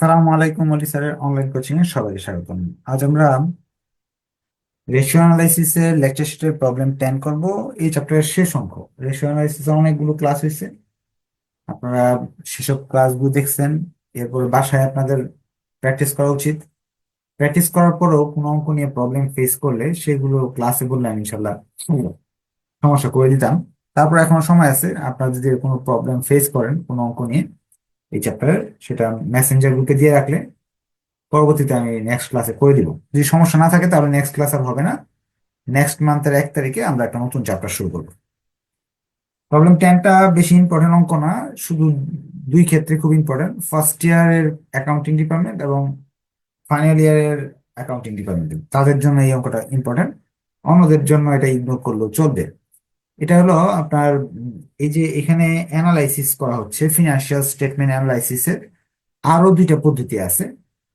সালামু আলাইকুম অলি স্যারের অনলাইন কোচিং এ সবাইকে স্বাগতম। আজ আমরা রেশিও অ্যানালাইসিস এর লেকচার শিটের প্রবলেম টেন করব। এই চ্যাপ্টারের শেষ অঙ্ক রেশিও অ্যানালাইসিস অনেকগুলো ক্লাস হয়েছে। আপনারা সেসব ক্লাসগুলো দেখছেন। এরপর বাসায় আপনাদের প্র্যাকটিস করা উচিত। প্র্যাকটিস করার পরেও কোনো অঙ্ক নিয়ে প্রবলেম ফেস করলে সেগুলো ক্লাসে বললে আমি ইনশাল্লাহ সমস্যা করে দিতাম। তারপর এখনও সময় আছে। আপনারা যদি কোনো প্রবলেম ফেস করেন কোনো অঙ্ক নিয়ে এই চ্যাপ্টারের সেটা মেসেঞ্জার গ্রুপে দিয়ে রাখলে পরবর্তীতে আমি নেক্সট ক্লাসে করে দিব। যদি সমস্যা না থাকে তাহলে নেক্সট ক্লাস আর হবে না। নেক্সট মান্থের এক তারিখে আমরা একটা নতুন চ্যাপ্টার শুরু করব। প্রবলেম টেনটা বেশি ইম্পর্টেন্ট অঙ্ক না, শুধু দুই ক্ষেত্রে খুব ইম্পর্টেন্ট ফার্স্ট ইয়ারের অ্যাকাউন্টিং ডিপার্টমেন্ট এবং ফাইনাল ইয়ারের অ্যাকাউন্টিং ডিপার্টমেন্ট তাদের জন্য এই অঙ্কটা ইম্পর্টেন্ট অন্যদের জন্য এটা ইগনোর করলেও চলবে। এটা হলো আপনার, এই যে এখানে অ্যানালাইসিস করা হচ্ছে ফিনান্সিয়াল স্টেটমেন্ট অ্যানালাইসিসের আরও দুইটা পদ্ধতি আছে।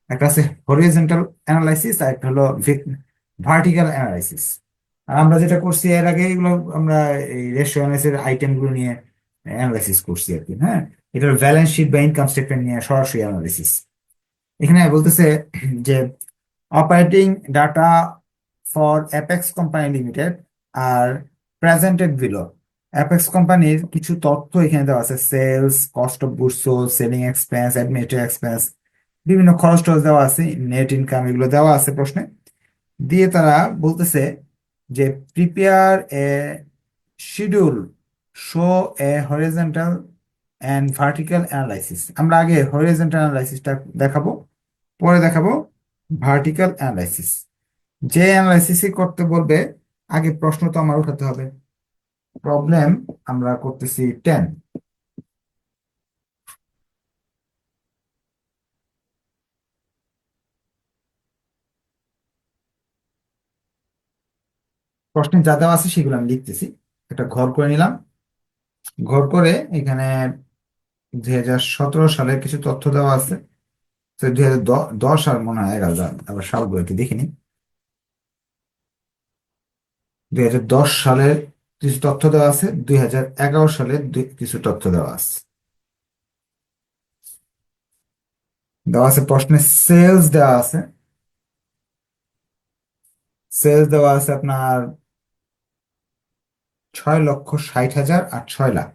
একটা আছে হরিজন্টাল অ্যানালাইসিস আর একটা হলো ভার্টিক্যাল অ্যানালাইসিস আর আমরা যেটা করছি এর আগে এগুলো আমরা এই রেশিও আইটেমগুলো নিয়ে অ্যানালাইসিস করছি আর কি হ্যাঁ? এটার ব্যালেন্স শিট বা ইনকাম স্টেটমেন্ট নিয়ে সরাসরি অ্যানালাইসিস এখানে বলতেছে যে operating data for apex company limited R presented below apex কোম্পানির কিছু তথ্য এখানে দেওয়া আছে sales cost of goods selling expense administrative expense বিভিন্ন খরচ টরচ দেওয়া আছে নেট ইনকাম এগুলো দেওয়া আছে প্রশ্নে। দিয়ে তারা বলতেছে যে prepare a schedule show a horizontal and vertical analysis আমরা আগে হরিজন্টাল অ্যানালাইসিসটা দেখাবো, পরে দেখাবো ভার্টিক্যাল অ্যানালাইসিস যে অ্যানালাইসিসই করতে বলবে আগে প্রশ্ন তো আমার উঠাতে হবে। প্রবলেম আমরা করতেছি টেন প্রশ্নে যা দেওয়া আছে সেগুলো আমি লিখতেছি। একটা ঘর করে নিলাম। ঘর করে এখানে দুই হাজার সতেরো সালের কিছু তথ্য দেওয়া আছে। দুই হাজার দশ আর মনে হয় এগারো, আবার সালগুলো একটু দেখিনি দুই হাজার দশ সালের কিছু তথ্য দেওয়া আছে, দুই হাজার এগারো সালের কিছু তথ্য দেওয়া আছে। দেওয়া আছে প্রশ্নে সেলস দেওয়া আছে। সেলস দেওয়া আছে আপনার ছয় লক্ষ ষাট হাজার আর ছয় লাখ।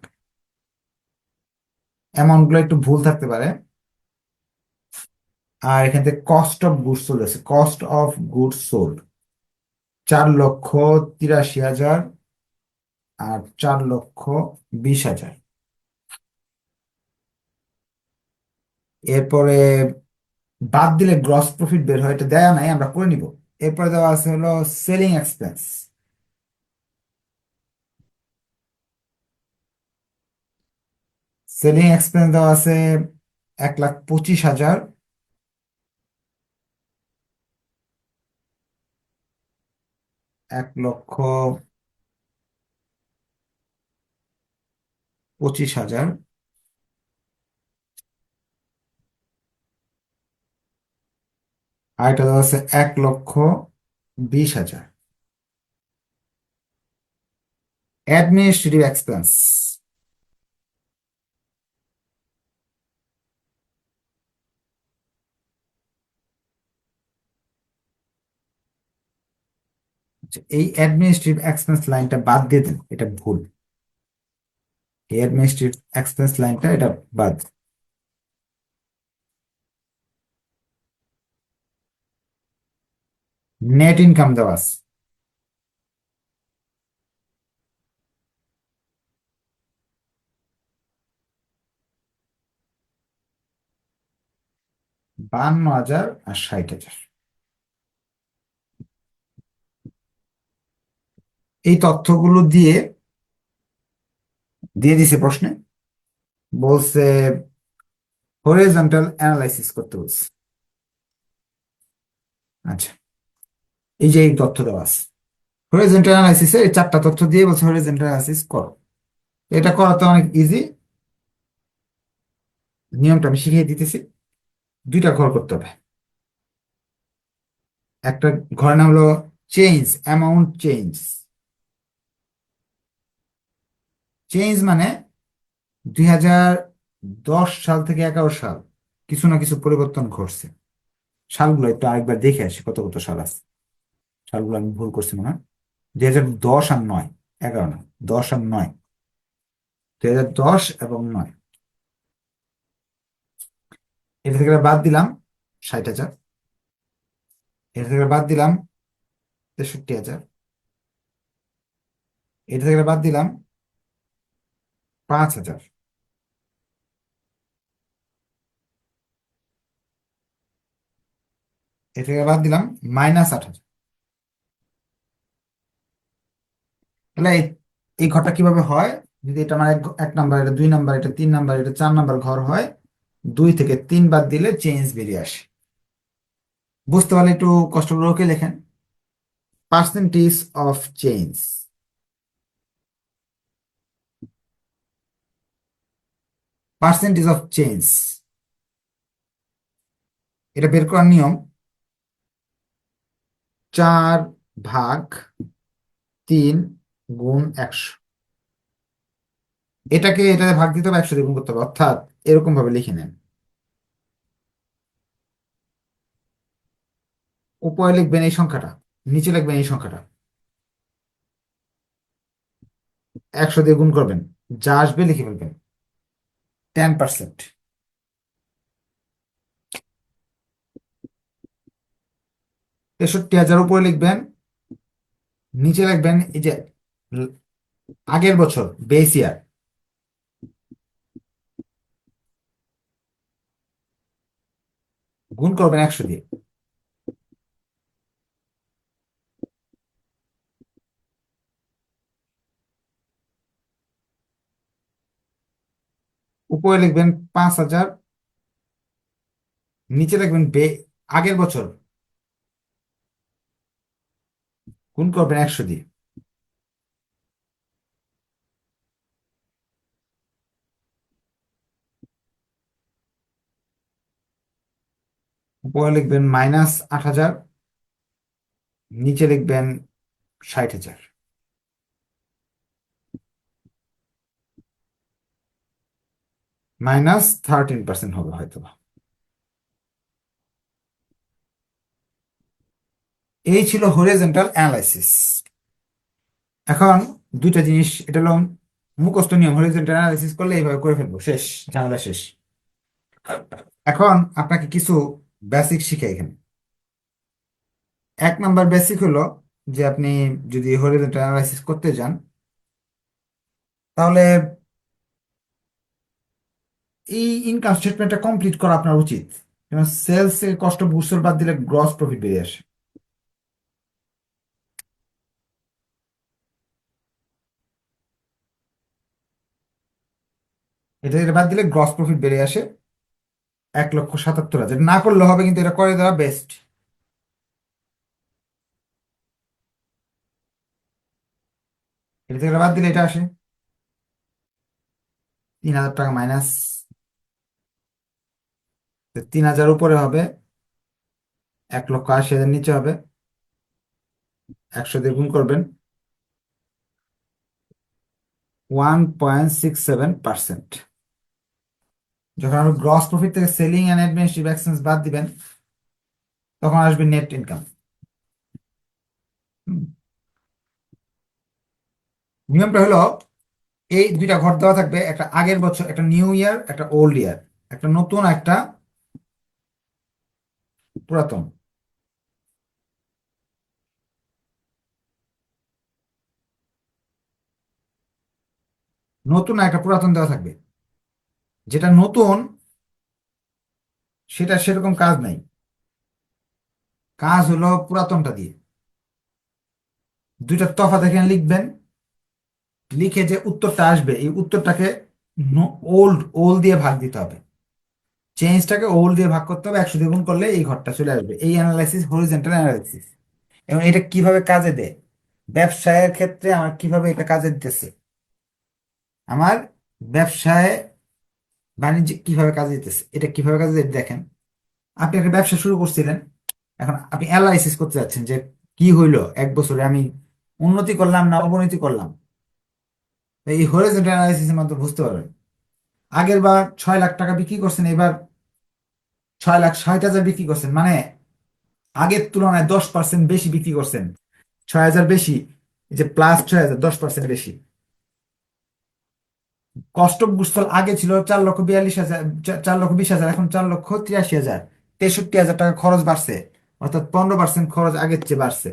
অ্যামাউন্টগুলো একটু ভুল থাকতে পারে। আর এখান থেকে কস্ট অফ গুডস সোল্ড আছে। কস্ট অফ গুডস সোল্ড চার লক্ষ তিরাশি হাজার আর চার লক্ষ বিশ হাজার। এরপরে বাদ দিলে গ্রস প্রফিট বের হয়, এটা দেয়া নাই, আমরা করে নিব। এরপরে দেওয়া আছে হলো সেলিং এক্সপেন্স সেলিং এক্সপেন্স দেওয়া আছে এক লাখ পঁচিশ হাজার এক লক্ষ পঁচিশ হাজার। আর এটা দেওয়া আছে এক লক্ষ বিশ হাজার। অ্যাডমিনিস্ট্রেটিভ এক্সপেন্স আচ্ছা, এই অ্যাডমিনিস্ট্রেটিভ এক্সপেন্স লাইনটা বাদ দিয়ে দেন, এটা ভুল। এই অ্যাডমিনিস্ট্রেটিভ এক্সপেন্স লাইনটা এটা বাদ। নেট ইনকাম দেওয়া আছে। বান্ন হাজার আর ষাট হাজার। এই তথ্যগুলো দিয়ে দিয়ে দিছে প্রশ্নে। বলছে হরিজন্টাল অ্যানালাইসিস করতে বলছে। আচ্ছা এই যে এই তথ্য দেওয়া আছে। হরিজন্টাল অ্যানালাইসিসে এই চারটা তথ্য দিয়ে বলছে হরিজন্টাল অ্যানালাইসিস করো। এটা করা তো অনেক ইজি নিয়মটা আমি শিখিয়ে দিতেছি। দুইটা ঘর করতে হবে। একটা ঘরের নাম হলো চেঞ্জ অ্যামাউন্ট চেঞ্জ চেঞ্জ মানে দুই হাজার দশ সাল থেকে এগারো সাল কিছু না কিছু পরিবর্তন ঘটছে। সালগুলো একটু আরেকবার দেখে আসি কত কত সাল আছে। সালগুলো আমি ভুল করছি মনে হয়। দুই হাজার দশ আর নয়, এগারো না, দশ আর নয়। দুই হাজার দশ এবং নয়। এটা থেকে বাদ দিলাম ষাট হাজার। এটা থেকে বাদ দিলাম তেষট্টি হাজার। এটা থেকে বাদ দিলাম পাঁচ হাজার। এটা থেকে বাদ দিলাম, মাইনাস আট হাজার। তাহলে এই ঘরটা কীভাবে হয়? যদি এটা আমার এক নাম্বার, এটা দুই নাম্বার, এটা তিন নাম্বার, এটা চার নাম্বার ঘর হয়, দুই থেকে তিন বাদ দিলে চেঞ্জ বেরিয়ে আসে। বুঝতে পারলে একটু কষ্ট করে লেখেন। Percentage of change percentage of change এটা বের করার নিয়ম। চার ভাগ তিন গুণ একশো। এটাকে এটাতে ভাগ দিতে হবে, একশো দিয়ে গুণ করতে হবে। অর্থাৎ এরকম ভাবে লিখে নেন। উপরে লিখবেন এই সংখ্যাটা, নিচে লিখবেন এই সংখ্যাটা। একশো দিয়ে গুণ করবেন। যা আসবে লিখে ফেলবেন। টেন পার্সেন্ট তেষট্টি হাজার উপরে লিখবেন, নিচে লিখবেন এই যে আগের বছর বেস ইয়ার গুণ করবেন একশো দিয়ে। উপরে লিখবেন পাঁচ হাজার, নিচে লিখবেন বে, আগের বছর। গুণ করবেন একশো দিয়ে। উপরে লিখবেন মাইনাস আট হাজার, নিচে লিখবেন ষাট হাজার। মাইনাস থার্টিন পার্সেন্ট হবে হয়তো এই ছিল হরিজন্টাল অ্যানালাইসিস এখন দুইটা জিনিস, এটা হলো মুখস্থ নিয়ম হরিজন্টাল অ্যানালাইসিস করলে এইভাবে করে ফেলব। শেষ, ঝামেলা শেষ। এখন আপনাকে কিছু বেসিক শিখে এখানে। এক নাম্বার বেসিক হলো যে আপনি যদি হরিজন্টাল অ্যানালাইসিস করতে যান, তাহলে এই ইনকাম স্টেটমেন্টটা কমপ্লিট করা আপনার উচিত। যেমন সেলস এর কষ্ট বুস্টার বাদ দিলে গ্রস প্রফিট বেরিয়ে আসে। এটা এটা বাদ দিলে গ্রস প্রফিট বেরিয়ে আসে, এক লক্ষ সাতাত্তর হাজার। না করলে হবে কিন্তু এটা করে দেওয়া বেস্ট এটা থেকে বাদ দিলে এটা আসে তিন হাজার টাকা মাইনাস তিন হাজার উপরে হবে, এক লক্ষ আশি হাজার নিচে হবে। একশো দিয়ে গুণ করবেন। One point six seven percent. যখন আপনি গ্রস প্রফিট থেকে সেলিং অ্যান্ড অ্যাডমিনিস্ট্রেটিভ এক্সপেন্স বাদ দিবেন, তখন আসবে নেট ইনকাম নিয়মটা হলো, এই দুইটা ঘর দেওয়া থাকবে, একটা আগের বছর, একটা নিউ ইয়ার একটা ওল্ড ইয়ার একটা নতুন, একটা পুরাতন। নতুন একটা পুরাতন দেওয়া থাকবে। যেটা নতুন, সেটা সেরকম কাজ নাই। কাজ হলো পুরাতনটা দিয়ে। দুইটা তফাৎ এখানে লিখবেন। লিখে যে উত্তরটা আসবে, এই উত্তরটাকে ওল্ড ওল্ড দিয়ে ভাগ দিতে হবে। চেঞ্জটাকে ওল্ড দিয়ে ভাগ করতে হবে, একশো দিয়ে গুণ করলে এই ঘরটা চলে আসবে। এই অ্যানালাইসিস হরিজেন্টাল অ্যানালাইসিস এবং এটা কীভাবে কাজে দেয়? ব্যবসায়ের ক্ষেত্রে আমার কীভাবে এটা কাজে দিতেছে? আমার ব্যবসায় বাণিজ্যিক কীভাবে কাজে দিতেছে? এটা কীভাবে কাজে দেখেন, আপনি একটা ব্যবসা শুরু করছিলেন, এখন আপনি অ্যানালাইসিস করতে যাচ্ছেন যে কি হইল? এক বছরে আমি উন্নতি করলাম না অবনতি করলাম? এই হরিজন্টাল অ্যানালাইসিসের মাধ্যমে বুঝতে পারবেন। আগের বার ছয় লাখ টাকা বিক্রি করছেন, এবার ছয় লাখ ষাট হাজার বিক্রি করছেন। মানে আগের তুলনায় দশ পার্সেন্ট বেশি বিক্রি করছেন। ছয় হাজার বেশি যে প্লাস ছয় হাজার, দশ পার্সেন্ট বেশি। কষ্ট গুডস আগে ছিল চার লক্ষ বিয়াল্লিশ হাজার, চার লক্ষ বিশ হাজার, এখন চার লক্ষ তিরাশি হাজার। তেষট্টি হাজার টাকা খরচ বাড়ছে, অর্থাৎ পনেরো পার্সেন্ট খরচ আগের চেয়ে বাড়ছে।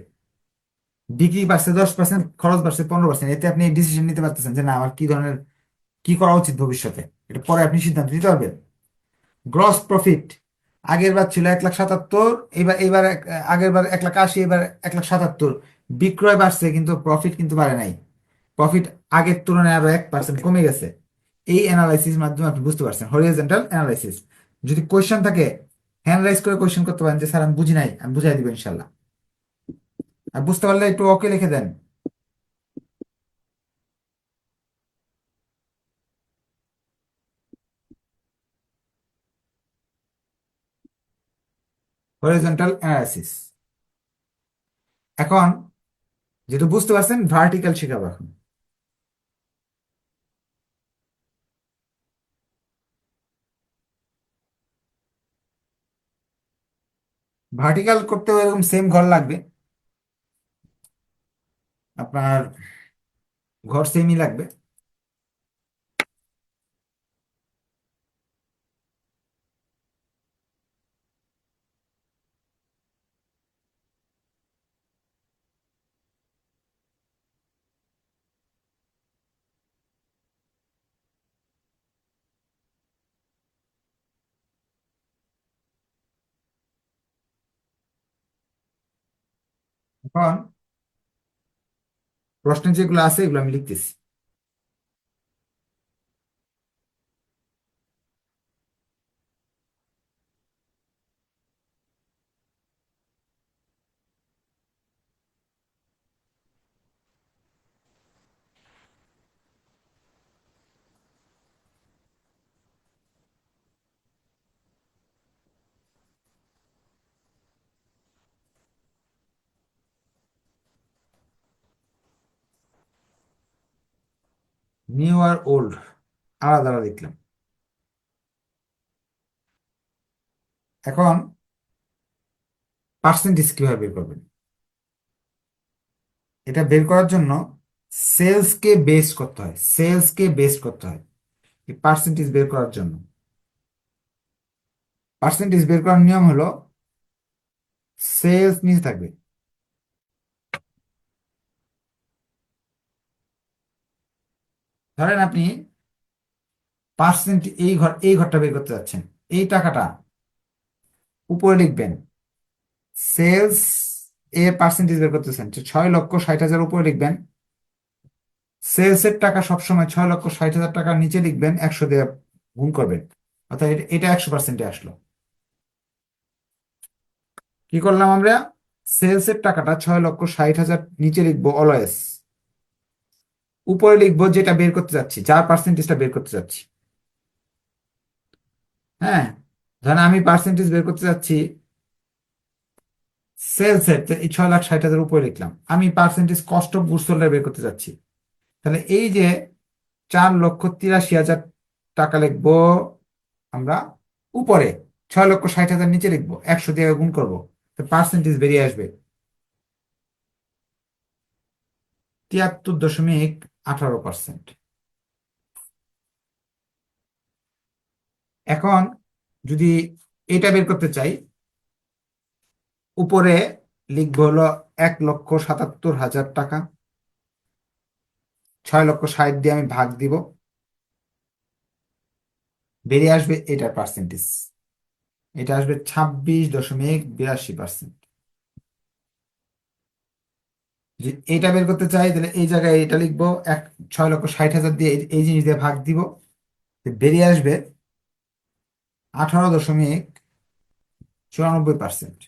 বিক্রি বাড়ছে, দশ পার্সেন্ট খরচ বাড়ছে, পনেরো পার্সেন্ট এতে আপনি ডিসিশন নিতে পারতেছেন যে না, আমার কি ধরনের, কি করা উচিত ভবিষ্যতে? এটা পরে আপনি সিদ্ধান্ত নিতে পারবেন। গ্রস প্রফিট আগের বার ছিল এক লাখ সাতাত্তর, এবার এবার আগের বার এক লাখ আশি, এবার এক লাখ সাতাত্তর। বিক্রয় বাড়ছে কিন্তু প্রফিট কিন্তু বাড়ে নাই। প্রফিট আগের তুলনায় আরও এক পার্সেন্ট কমে গেছে। এই অ্যানালাইসিস মাধ্যমে আপনি বুঝতে পারছেন হরিজেন্টাল অ্যানালাইসিস যদি কোয়েশ্চেন থাকে হ্যান্ড রাইজ করে কোয়েশ্চেন করতে পারেন যে, স্যার, আমি বুঝি নাই, আমি বুঝাই দিব ইনশাল্লাহ। আর বুঝতে পারলে একটু ওকে লিখে দেন। হরিজেন্টাল অ্যানালাইসিস এখন যেটা বুঝতে পারছেন ভার্টিক্যাল শেখাবো এখন। ভার্টিক্যাল করতে এরকম সেম ঘর লাগবে। আপনার ঘর সেমই লাগবে। এখন প্রশ্ন যেগুলো আছে এগুলো আমি লিখতেছি। নিউ আর ওল্ড আলাদা আলাদা লিখলাম। এখন পার্সেন্টেজ কীভাবে বের করবেন? এটা বের করার জন্য সেলসকে বেস করতে হয়। সেলসকে বেস করতে হয়। এই পার্সেন্টেজ বের করার জন্য। পার্সেন্টেজ বের করার নিয়ম হলো সেলস নিচে থাকবে। ধরেন আপনি পার্সেন্ট এই ঘর, এই ঘরটা বের করতে যাচ্ছেন, এই টাকাটা উপরে লিখবেন, সেলস এর পার্সেন্টেজ বের করতেছেন ছয় লক্ষ ষাট হাজার উপরে লিখবেন সেলস এর টাকা সবসময় ছয় লক্ষ ষাট হাজার টাকার নিচে লিখবেন, একশো দিয়ে গুণ করবেন, অর্থাৎ এটা- একশো পার্সেন্টে আসলো। কি করলাম আমরা? সেলস এর টাকাটা ছয় লক্ষ ষাট হাজার নিচে লিখব অলওয়েজ উপরে লিখব যেটা বের করতে যাচ্ছি, যার পার্সেন্টেজটা বের করতে যাচ্ছি। হ্যাঁ ধরেন আমি পার্সেন্টেজ বের করতে যাচ্ছি সেলস এর এই ছয় লাখ ষাট হাজার উপরে লিখলাম, আমি পার্সেন্টেজ কস্ট অফ গুডস বের করতে যাচ্ছি। তাহলে এই যে চার লক্ষ তিরাশি হাজার টাকা লিখব আমরা উপরে, ছয় লক্ষ ষাট হাজার নিচে লিখব, একশো দিয়ে গুণ করব, তো পার্সেন্টেজ বেরিয়ে আসবে। তিয়াত্তর দশমিক আঠারো পার্সেন্ট এখন যদি এটা বের করতে চাই, উপরে লিখব হলো এক লক্ষ সাতাত্তর হাজার টাকা। ছয় লক্ষ ষাট দিয়ে আমি ভাগ দিব। বেরিয়ে আসবে এটার পার্সেন্টেজ এটা আসবে ছাব্বিশ দশমিক বিরাশি পার্সেন্ট যে এটা বের করতে চাই, তাহলে এই জায়গায় এটা লিখব, এক, ছয় লক্ষ ষাট হাজার দিয়ে এই জিনিস দিয়ে ভাগ দিব। বেরিয়ে আসবে আঠারো দশমিক চুরানব্বই পার্সেন্ট।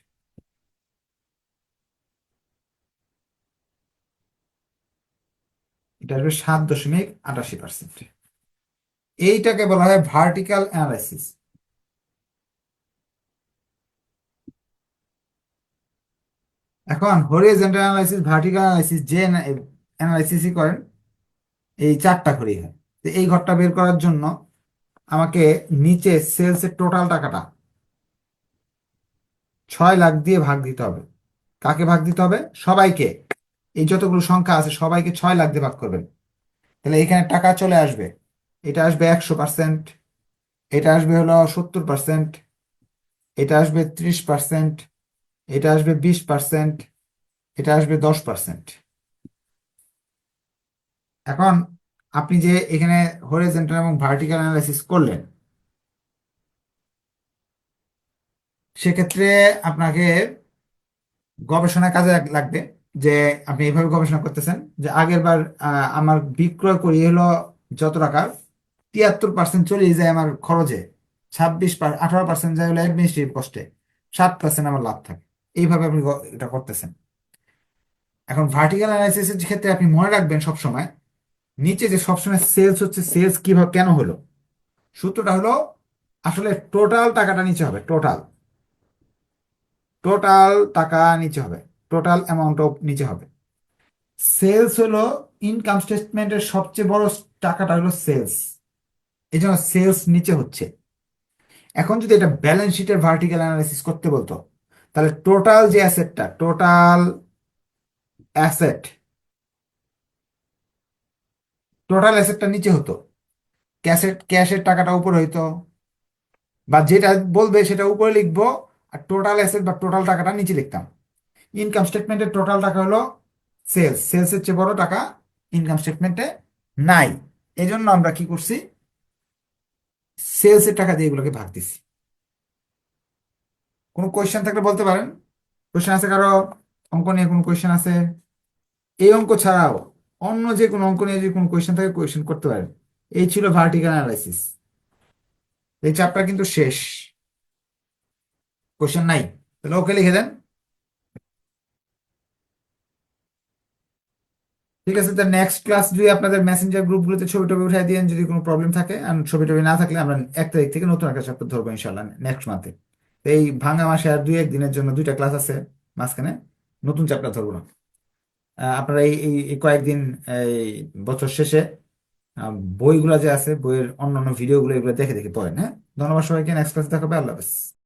এটা আসবে সাত দশমিক আটাশি পার্সেন্ট। এইটাকে বলা হয় ভার্টিক্যাল অ্যানালাইসিস এখন হরিজন্টাল অ্যানালাইসিস ভার্টিক্যাল অ্যানালাইসিস যে অ্যানালাইসিসই করেন, এই চারটা ঘরেই হয়। তো এই ঘরটা বের করার জন্য আমাকে নিচে সেলসের টোটাল টাকাটা ছয় লাখ দিয়ে ভাগ দিতে হবে। কাকে ভাগ দিতে হবে? সবাইকে। এই যতগুলো সংখ্যা আছে, সবাইকে ছয় লাখ দিয়ে ভাগ করবেন। তাহলে এখানে টাকা চলে আসবে। এটা আসবে একশো পার্সেন্ট এটা আসবে হলো সত্তর পার্সেন্ট এটা আসবে ত্রিশ পার্সেন্ট এটা আসবে বিশ পার্সেন্ট এটা আসবে দশ পার্সেন্ট এখন আপনি যে এখানে হরিজন্টাল এবং ভার্টিক্যাল অ্যানালাইসিস করলেন, সেক্ষেত্রে আপনাকে গবেষণা কাজে লাগ- লাগবে যে আপনি এইভাবে গবেষণা করতেছেন যে আগের বার আমার বিক্রয় করি হলো যত টাকা, তিয়াত্তর পার্সেন্ট চলে যায় আমার খরচে, ছাব্বিশ, আঠারো পার্সেন্ট যায় হলো অ্যাডমিনিস্ট্রেটিভ কস্টে সাত পার্সেন্ট আমার লাভ থাকে। এইভাবে আপনি এটা করতেছেন। এখন ভার্টিক্যাল অ্যানালাইসিসের ক্ষেত্রে আপনি মনে রাখবেন সবসময়, নিচে যে সবসময় সেলস হচ্ছে সেলস কীভাবে, কেন হলো? সূত্রটা হলো, আসলে টোটাল টাকাটা নিচে হবে টোটাল টোটাল টাকা নিচে হবে টোটাল অ্যামাউন্ট অফ নিচে হবে। সেলস হলো ইনকাম স্টেটমেন্টের সবচেয়ে বড় টাকাটা হলো সেলস এই জন্য সেলস নিচে হচ্ছে। এখন যদি এটা ব্যালেন্স শিটের ভার্টিক্যাল অ্যানালাইসিস করতে বলতো তাহলে টোটাল যে অ্যাসেটটা টোটাল অ্যাসেট টোটাল অ্যাসেটটা নিচে হতো। ক্যাশের ক্যাশের টাকাটা উপরে হইতো। বা যেটা বলবে সেটা উপরে লিখব আর টোটাল অ্যাসেট বা টোটাল টাকাটা নিচে লিখতাম। ইনকাম স্টেটমেন্টের টোটাল টাকা হলো সেলস সেলসের চেয়ে বড় টাকা ইনকাম স্টেটমেন্টে নাই। এজন্য আমরা কি করছি? সেলসের টাকা দিয়ে এগুলোকে ভাগ দিছি। কোনো কোয়েশ্চেন থাকলে বলতে পারেন। কোয়েশ্চেন আছে কারও? অঙ্ক নিয়ে কোনো কোয়েশ্চেন আছে? এই অঙ্ক ছাড়াও অন্য যে কোনো অঙ্ক নিয়ে যদি কোনো কোয়েশ্চেন থাকে কোয়েশ্চেন করতে পারেন। এই ছিল ভার্টিক্যাল অ্যানালাইসিস এই চ্যাপ্টার কিন্তু শেষ। কোয়েশ্চেন নাই। তাহলে ওকে লিখে দেন। ঠিক আছে তো নেক্সট ক্লাস যদি আপনাদের মেসেঞ্জার গ্রুপগুলোতে ছবি টবি উঠাই দিয়েন যদি কোনো প্রবলেম থাকে আর ছবি টবি না থাকলে আমরা এক তারিখ থেকে নতুন একটা চ্যাপ্টার ধরবো ইনশাল্লাহ নেক্সট মান্থে এই ভাঙা মাসে আর দুই একদিনের জন্য দুইটা ক্লাস আছে মাঝখানে, নতুন চ্যাপ্টার ধরবো না। আপনারা এই এই কয়েকদিন, এই বছর শেষে বইগুলো যে আছে, বইয়ের অন্যান্য ভিডিওগুলো এগুলো দেখে দেখে পড়েন হ্যাঁ? ধন্যবাদ সবাইকে নেক্সট ক্লাসে দেখাবে আল্লাহ হাফেজ।